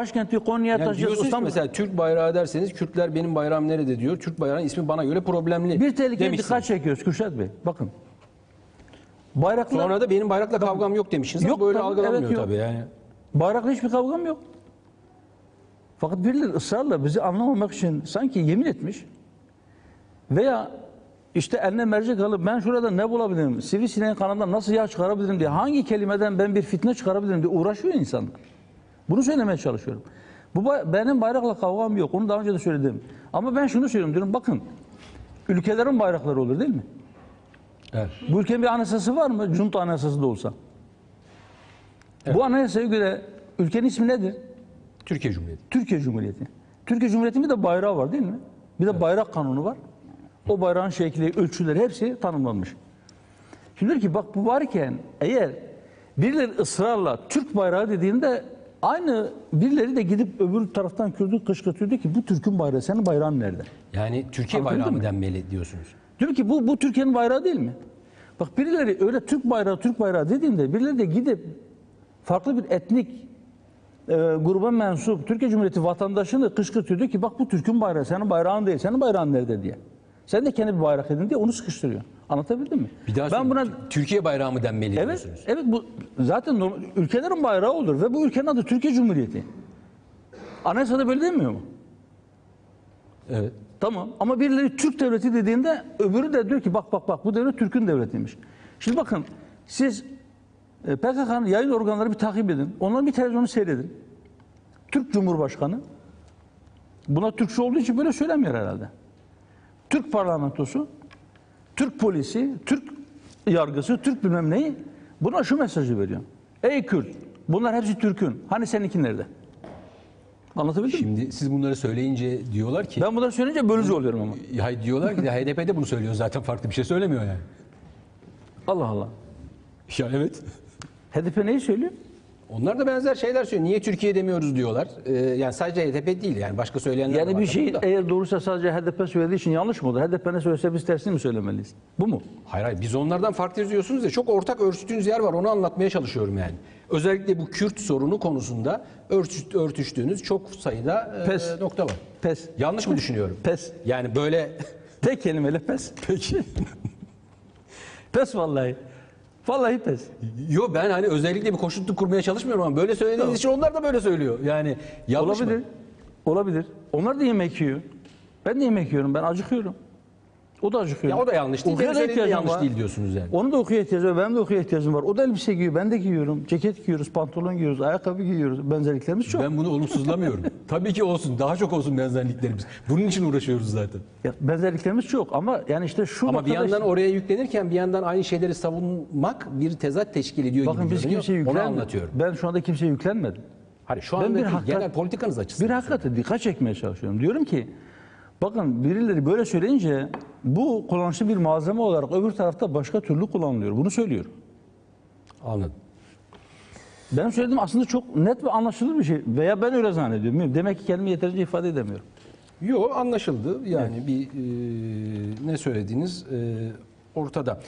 Başkenti Konya'ya Yani taşıyacağız. diyorsunuz mesela Türk bayrağı derseniz Kürtler benim bayrağım nerede diyor. Türk bayrağının ismi bana göre problemli. bir tehlikeye dikkat çekiyoruz Kürşat Bey. Bakın. Bayraklar, Sonra da benim bayrakla kavgam yok demişsiniz Yok böyle tabii, algılanmıyor evet, yok. tabii yani. bayrakla hiçbir kavgam yok. Fakat birileri ısrarla bizi anlamamak için sanki yemin etmiş. Veya işte eline mercek alıp ben şurada ne bulabilirim, sivrisineğin kanından nasıl yağ çıkarabilirim diye, hangi kelimeden ben bir fitne çıkarabilirim diye uğraşıyor insanlar. Bunu söylemeye çalışıyorum. Bu benim bayrakla kavgam yok. Onu daha önce de söyledim. Ama ben şunu söylüyorum diyorum. Bakın ülkelerin bayrakları olur değil mi? Evet. Bu ülkenin bir anayasası var mı? Junta anayasası da olsa. Bu anayasaya göre ülkenin ismi nedir? Türkiye Cumhuriyeti. Türkiye Cumhuriyeti. Türkiye Cumhuriyeti'nin bir de bayrağı var değil mi? Bir de bayrak kanunu var. O bayrağın şekli, ölçüleri hepsi tanımlanmış. Şimdi diyor ki bak bu varken eğer birileri ısrarla Türk bayrağı dediğinde aynı birileri de gidip öbür taraftan Kürt'ü kışkırtıyordu ki bu Türk'ün bayrağı, senin bayrağın nerede? Yani Türkiye Anladın bayrağı mı denmeli diyorsunuz? Diyor ki bu, bu Türkiye'nin bayrağı değil mi? Bak birileri öyle Türk bayrağı, Türk bayrağı dediğinde birileri de gidip farklı bir etnik e, gruba mensup Türkiye Cumhuriyeti vatandaşını kışkırtıyor. Diyor ki bak bu Türk'ün bayrağı, senin bayrağın değil, senin bayrağın nerede diye. Sen de kendi bir bayrak edin diye onu sıkıştırıyor. Anlatabildim mi? Bir daha ben buna Türkiye bayrağı mı denmeli Evet, diyorsunuz? evet bu zaten normal- ülkelerin bayrağı olur ve bu ülkenin adı Türkiye Cumhuriyeti. Anayasada böyle demiyor mu? Evet. Tamam ama birileri Türk devleti dediğinde öbürü de diyor ki bak bak bak bu devlet Türk'ün devletiymiş. Şimdi bakın siz e, PKK'nın yayın organları bir takip edin. Onların bir televizyonu seyredin. Türk Cumhurbaşkanı buna Türkçe olduğu için böyle söylemiyor herhalde. Türk parlamentosu, Türk polisi, Türk yargısı, Türk bilmem neyi buna şu mesajı veriyor. Ey Kürt bunlar hepsi Türk'ün. Hani seninki nerede? Anlatabildim mi? Şimdi siz bunları söyleyince diyorlar ki Ben bunları söyleyince bölücü oluyorum ama. ya diyorlar ki HDP de bunu söylüyor zaten farklı bir şey söylemiyor yani. Allah Allah. Ya evet. HDP neyi söylüyor? Onlar da benzer şeyler söylüyor. Niye Türkiye demiyoruz diyorlar. Ee, yani sadece HDP değil yani başka söyleyenler de Yani var bir tabii şey da. eğer doğruysa sadece HDP söylediği için yanlış mı olur? HDP ne söylese biz tersini mi söylemeliyiz? Bu mu? Hayır hayır biz onlardan farklı yazıyorsunuz ya çok ortak örtüştüğünüz yer var onu anlatmaya çalışıyorum yani. Özellikle bu Kürt sorunu konusunda örtüş, örtüştüğünüz çok sayıda e, Pes. nokta var. Pes. Yanlış mı düşünüyorum? Pes. Yani böyle Tek kelimeyle pes. Peki. pes vallahi. Vallahi pes. Yo ben hani özellikle bir koşutluk kurmaya çalışmıyorum ama böyle söylediğiniz için onlar da böyle söylüyor. Yani yanlış Olabilir. mı? Olabilir. Onlar da yemek yiyor. Ben de yemek yiyorum. Ben acıkıyorum. O da acıkıyor. Ya o da yanlış değil. Okuya da ihtiyacım yanlış var. değil diyorsunuz yani. Onun da okuya ihtiyacı var. Benim de okuya ihtiyacım var. O da elbise giyiyor. Ben de giyiyorum. Ceket giyiyoruz. Pantolon giyiyoruz. Ayakkabı giyiyoruz. Benzerliklerimiz çok. Ben bunu olumsuzlamıyorum. Tabii ki olsun. Daha çok olsun benzerliklerimiz. Bunun için uğraşıyoruz zaten. Ya, benzerliklerimiz çok ama yani işte şu Ama bir yandan işte- oraya yüklenirken bir yandan aynı şeyleri savunmak bir tezat teşkil ediyor Bakın gibi biz görünüyor. kimseye Onu anlatıyorum. Ben şu anda kimseye yüklenmedim. Hani şu Ben anda bir hakikat- genel politikanız açısından. Bir hakikate dikkat çekmeye çalışıyorum. Diyorum ki bakın birileri böyle söyleyince bu kullanışlı bir malzeme olarak öbür tarafta başka türlü kullanılıyor. Bunu söylüyorum. Anladım. Benim söylediğim aslında çok net ve anlaşılır bir şey. Veya ben öyle zannediyorum. Demek ki kendimi yeterince ifade edemiyorum. Yo anlaşıldı. Yani bir e, ne söylediğiniz e, ortada.